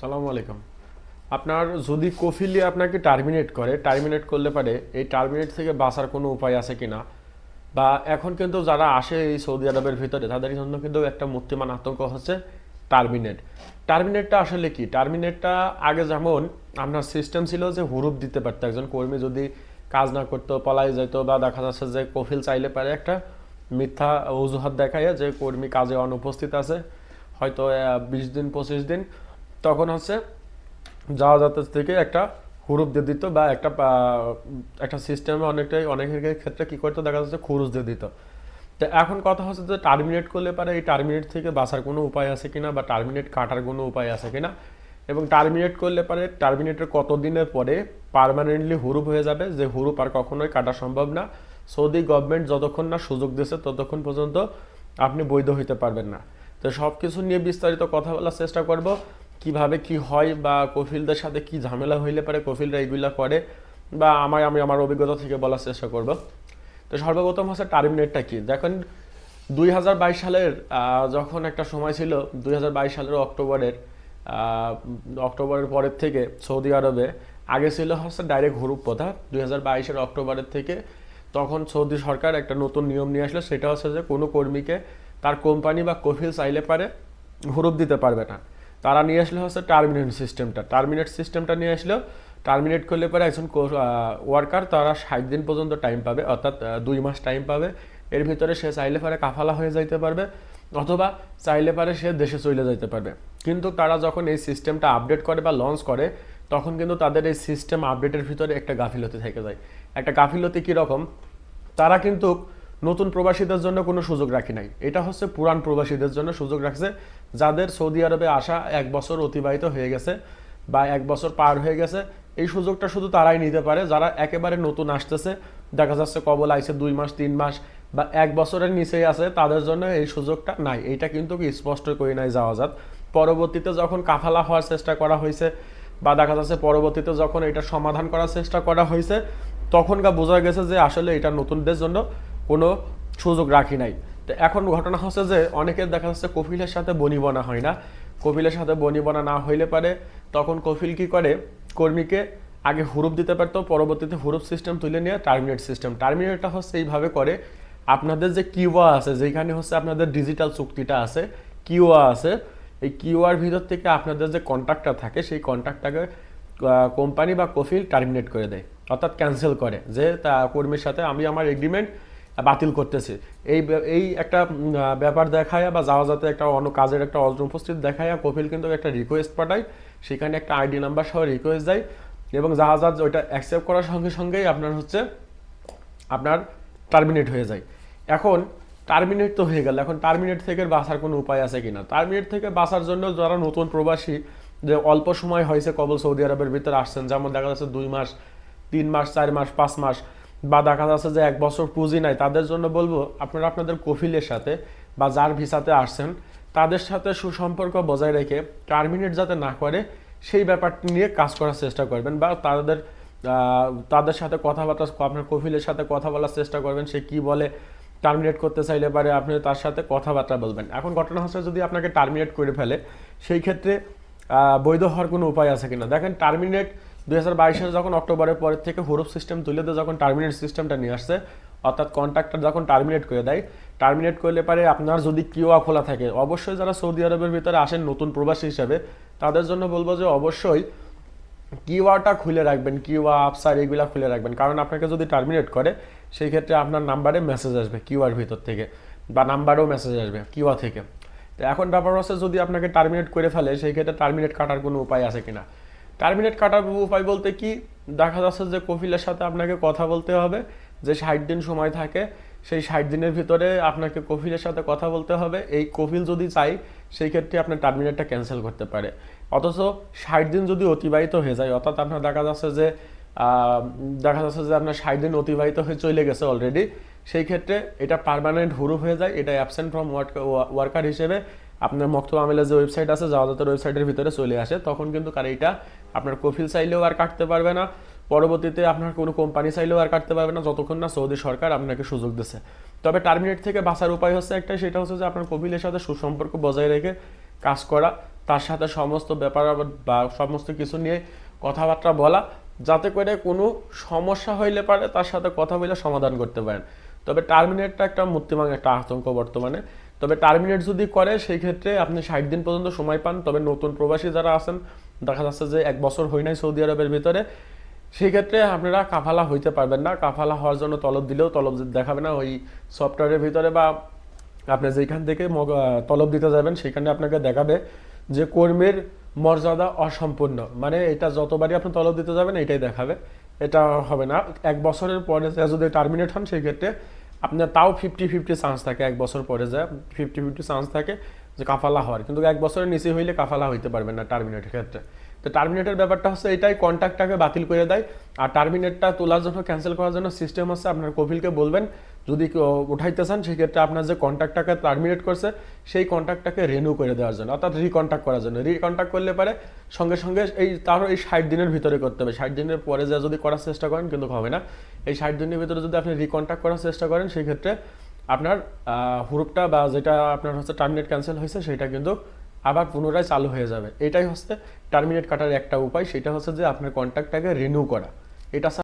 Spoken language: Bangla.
সালামু আলাইকুম। আপনার যদি কফিলি আপনাকে টার্মিনেট করে, টার্মিনেট করলে পারে এই টার্মিনেট থেকে বাঁচার কোনো উপায় আছে কিনা? বা এখন কিন্তু যারা আসে এই সৌদি আরবের ভিতরে, তাদের জন্য কিন্তু একটা মূর্তিমান আতঙ্ক হচ্ছে টার্মিনেট। টার্মিনেটটা আসলে কি? টার্মিনেটটা আগে যেমন আপনার সিস্টেম ছিল যে হুরুপ দিতে পারতো একজন কর্মী যদি কাজ না করতো পলাই যেত বা দেখা যাচ্ছে যে কফিল চাইলে পারে একটা মিথ্যা অজুহাত দেখায় যে কর্মী কাজে অনুপস্থিত আছে, হয়তো বিশ দিন, পঁচিশ দিন। তখন হচ্ছে যাতে থেকে একটা হুরুপ দিয়ে দিত বা একটা একটা সিস্টেমে অনেকটাই, অনেকের ক্ষেত্রে কি করতো, দেখা যাচ্ছে খুরুজ দিয়ে দিত। তো এখন কথা হচ্ছে যে টার্মিনেট করলে পারে এই টার্মিনেট থেকে বাঁচার কোনো উপায় আছে কিনা বা টার্মিনেট কাটার কোনো উপায় আছে কিনা? এবং টার্মিনেট করলে পারে টার্মিনেটের কতদিনের পরে পার্মানেন্টলি হুরুপ হয়ে যাবে? যে হুরুপ আর কখনোই কাটা সম্ভব না। সৌদি গভর্নমেন্ট যতক্ষণ না সুযোগ দিয়েছে, ততক্ষণ পর্যন্ত আপনি বৈধ হইতে পারবেন না। তো সব কিছু নিয়ে বিস্তারিত কথা বলার চেষ্টা করব। কীভাবে কি হয় বা কফিলদের সাথে কি ঝামেলা হইলে পারে কফিলরা এইগুলা করে, বা আমার আমি আমার অভিজ্ঞতা থেকে বলার চেষ্টা করব। তো সর্বপ্রথম হচ্ছে টার্মিনেটটা কি? দেখেন, দুই হাজার বাইশ সালের যখন একটা সময় ছিল, দুই হাজার বাইশ সালের অক্টোবরের অক্টোবরের পরের থেকে সৌদি আরবে, আগে ছিল হচ্ছে ডাইরেক্ট হুরুপ প্রথা দুই হাজার বাইশের অক্টোবরের থেকে তখন সৌদি সরকার একটা নতুন নিয়ম নিয়ে আসলো, সেটা হচ্ছে যে কোনো কর্মীকে তার কোম্পানি বা কফিল চাইলে পারে হুরুপ দিতে পারবে না। তারা নিয়ে আসলে হচ্ছে টার্মিনেট সিস্টেমটা টার্মিনেট সিস্টেমটা নিয়ে আসলো। টার্মিনেট করলে পরে একজন ওয়ার্কার তারা ষাট দিন পর্যন্ত টাইম পাবে, অর্থাৎ দুই মাস টাইম পাবে। এর ভিতরে সে চাইলে পারে কাফালা হয়ে যাইতে পারবে, অথবা চাইলে পারে সে দেশে চলে যাইতে পারবে। কিন্তু তারা যখন এই সিস্টেমটা আপডেট করে বা লঞ্চ করে, তখন কিন্তু তাদের এই সিস্টেম আপডেটের ভিতরে একটা গাফিলতি থেকে যায়। একটা গাফিলতি কীরকম তারা কিন্তু নতুন প্রবাসীদের জন্য কোনো সুযোগ রাখি নাই। এটা হচ্ছে পুরান প্রবাসীদের জন্য সুযোগ রাখছে, যাদের সৌদি আরবে আসা এক বছর অতিবাহিত হয়ে গেছে বা এক বছর পার হয়ে গেছে, এই সুযোগটা শুধু তারাই নিতে পারে। যারা একেবারে নতুন আসতেছে, দেখা যাচ্ছে কবল আইছে দুই মাস, তিন মাস বা এক বছরের নিচেই আছে, তাদের জন্য এই সুযোগটা নাই। এটা কিন্তু স্পষ্ট করে নাই যাওয়া যাত পরবর্তীতে যখন কাফালা হওয়ার চেষ্টা করা হয়েছে বা দেখা যাচ্ছে পরবর্তীতে যখন এটা সমাধান করার চেষ্টা করা হয়েছে তখনকার বোঝা গেছে যে আসলে এটা নতুনদের জন্য কোনো সুযোগ রাখি নাই। তো এখন ঘটনা হচ্ছে যে অনেকের দেখা যাচ্ছে কফিলের সাথে বনিবনা হয় না। কফিলের সাথে বনিবনা না হইলে পারে, তখন কফিল কি করে? কর্মীকে আগে হুরুপ দিতে পারতো, পরবর্তীতে হুরুপ সিস্টেম তুলে নিয়ে টার্মিনেট সিস্টেম টার্মিনেটটা হচ্ছে এইভাবে করে, আপনাদের যে কিউয়া আছে যেখানে হচ্ছে আপনাদের ডিজিটাল চুক্তিটা আছে কিউয়া আছে, এই কিউআর ভিতর থেকে আপনাদের যে কন্ট্রাক্টটা থাকে, সেই কন্ট্রাক্টটাকে কোম্পানি বা কফিল টার্মিনেট করে দেয়, অর্থাৎ ক্যান্সেল করে, যে তা কর্মীর সাথে আমি আমার এগ্রিমেন্ট বাতিল করতেছে। এই এই একটা ব্যাপার দেখায় বা যাওয়া যাতে একটা অন্য কাজের একটা অনুপস্থিত দেখায় কফিল কিন্তু একটা রিকোয়েস্ট পাঠায়। সেখানে একটা আইডি নাম্বার সহ রিকোয়েস্ট দেয় এবং জাহাজ ওইটা অ্যাকসেপ্ট করার সঙ্গে সঙ্গেই আপনার হচ্ছে, আপনার টার্মিনেট হয়ে যায়। এখন টার্মিনেট তো হয়ে গেল। এখন টার্মিনেট থেকে বাঁচার কোনো উপায় আছে কিনা? টার্মিনেট থেকে বাঁচার জন্য যারা নতুন প্রবাসী, যে অল্প সময় হয়েছে কবল সৌদি আরবের ভিতরে আসছেন, যেমন দেখা যাচ্ছে দুই মাস, তিন মাস, চার মাস, পাঁচ মাস বা দেখা যাচ্ছে যে এক বছর পুঁজি নাই, তাদের জন্য বলব, আপনারা আপনাদের কফিলের সাথে বা যার ভিসাতে আসছেন, তাদের সাথে সুসম্পর্ক বজায় রেখে টার্মিনেট যাতে না করে, সেই ব্যাপারটি নিয়ে কাজ করার চেষ্টা করবেন বা তাদের তাদের সাথে কথাবার্তা আপনার কফিলের সাথে কথা বলার চেষ্টা করবেন, সে কি বলে টার্মিনেট করতে চাইলে পারে, আপনি তার সাথে কথাবার্তা বলবেন। এখন ঘটনা হচ্ছে যদি আপনাকে টার্মিনেট করে ফেলে, সেই ক্ষেত্রে বৈধ হওয়ার কোনো উপায় আছে কিনা? দেখেন টার্মিনেট দুই হাজার যখন অক্টোবরের পরের থেকে হুরুপ সিস্টেম তুলে দিয়ে, যখন টার্মিনেট সিস্টেমটা নিয়ে আসছে অর্থাৎ কন্ট্রাক্টর যখন টার্মিনেট করে দেয় টার্মিনেট করলে পারে আপনার যদি কিউআ খোলা থাকে, অবশ্যই যারা সৌদি আরবের ভিতরে আসেন নতুন প্রবাসী হিসেবে, তাদের জন্য বলব যে অবশ্যই কিওয়াটা খুলে রাখবেন কিওয়া আপসার এগুলা খুলে রাখবেন। কারণ আপনাকে যদি টার্মিনেট করে সেই ক্ষেত্রে আপনার নাম্বারে মেসেজ আসবে কিউআর ভিতর থেকে, বা নাম্বারেও মেসেজ আসবে কিওয়া থেকে। তো এখন ব্যাপার হচ্ছে যদি আপনাকে টার্মিনেট করে ফেলে, সেই ক্ষেত্রে টার্মিনেট কাটার কোনো উপায় আছে কিনা? টার্মিনেট কাটার উপায় বলতে কি? দেখা যাচ্ছে যে কফিলের সাথে আপনাকে কথা বলতে হবে, যে ষাট দিন সময় থাকে, সেই ষাট দিনের ভিতরে আপনাকে কফিলের সাথে কথা বলতে হবে। এই কফিল যদি চাই সেই ক্ষেত্রে আপনার টার্মিনেটটা ক্যান্সেল করতে পারে। অথচ ষাট দিন যদি অতিবাহিত হয়ে যায়, অর্থাৎ আপনার দেখা যাচ্ছে যে দেখা যাচ্ছে যে আপনার ষাট দিন অতিবাহিত হয়ে চলে গেছে অলরেডি সেই ক্ষেত্রে এটা পার্মানেন্ট হুরুপ হয়ে যায়। এটা অ্যাবসেন্ট ফ্রম ওয়ার্কার হিসেবে আপনার মক্তব আমিলের যে ওয়েবসাইট আছে জাওয়াজাতের ওয়েবসাইটের ভিতরে চলে আসে। তখন কিন্তু কার এইটা আপনার কফিল চাইলেও আর কাটতে পারবে না। পরবর্তীতে আপনার কোনো কোম্পানি চাইলেও আর কাটতে পারবে না, যতক্ষণ না সৌদি সরকার আপনাকে সুযোগ দিচ্ছে তবে টার্মিনেট থেকে বাঁচার উপায় হচ্ছে একটা সেটা হচ্ছে যে আপনার কফিলের সাথে সুসম্পর্ক বজায় রেখে কাজ করা, তার সাথে সমস্ত ব্যাপার বা সমস্ত কিছু নিয়ে কথাবার্তা বলা, যাতে করে কোনো সমস্যা হইলে পারে, তার সাথে কথা বলে সমাধান করতে পারেন। তবে টার্মিনেটটা একটা মূর্তিমাং একটা আতঙ্ক বর্তমানে। তবে টার্মিনেট যদি করে সেই ক্ষেত্রে আপনি ষাট দিন পর্যন্ত সময় পান। তবে নতুন প্রবাসী যারা আছেন, দেখা যাচ্ছে যে এক বছর হয় নাই সৌদি আরবের ভিতরে সেই ক্ষেত্রে আপনারা কাফালা হইতে পারবেন না। কাফালা হওয়ার জন্য তলব দিলেও তলব দেখাবে না ওই সফটওয়্যারের ভিতরে বা আপনি যেখান থেকে তলব দিতে যাবেন, সেখানে আপনাকে দেখাবে যে কর্মীর মর্যাদা অসম্পূর্ণ। মানে এটা যতবারই আপনি তলব দিতে যাবেন, এটাই দেখাবে। এটা হবে না। এক বছরের পরে যদি টার্মিনেট হন সেই ক্ষেত্রে আপনার তাও ফিফটি ফিফটি চান্স থাকে, এক বছর পরে যায় ফিফটি ফিফটি চান্স থাকে যে কাফালা হওয়ার। কিন্তু এক বছরের নিচে হইলে কাফালা হইতে পারবেন না টার্মিনেটের ক্ষেত্রে। তো টার্মিনেটের ব্যাপারটা হচ্ছে এটাই কন্ট্যাক্টটাকে বাতিল করে দেয়। আর টার্মিনেটটা তোলার জন্য ক্যান্সেল করার জন্য সিস্টেম হচ্ছে আপনার কোভিলকে বলবেন যদি উঠাইতে চান, সেক্ষেত্রে আপনার যে কন্ট্যাক্টটাকে টার্মিনেট করছে, সেই কন্ট্যাক্টটাকে রেনিউ করে দেওয়ার জন্য, অর্থাৎ রিকন্ট্যাক্ট করার জন্য। রিকন্ট্যাক্ট করলে পারে সঙ্গে সঙ্গে এই তারও এই ষাট দিনের ভিতরে করতে হবে। ষাট দিনের পরে যা যদি করার চেষ্টা করেন, কিন্তু হবে না। এই ষাট দিনের ভিতরে যদি আপনি রিকন্ট্যাক্ট করার চেষ্টা করেন সেই ক্ষেত্রে আপনার হুরুপটা বা যেটা আপনার হচ্ছে টার্মিনেট ক্যান্সেল হয়েছে, সেটা কিন্তু আবার পুনরায় চালু হয়ে যাবে। এটাই হচ্ছে টার্মিনেট কাটার একটা উপায়। সেটা হচ্ছে যে আপনার কন্ট্যাক্টটাকে রিনিউ করা। এটা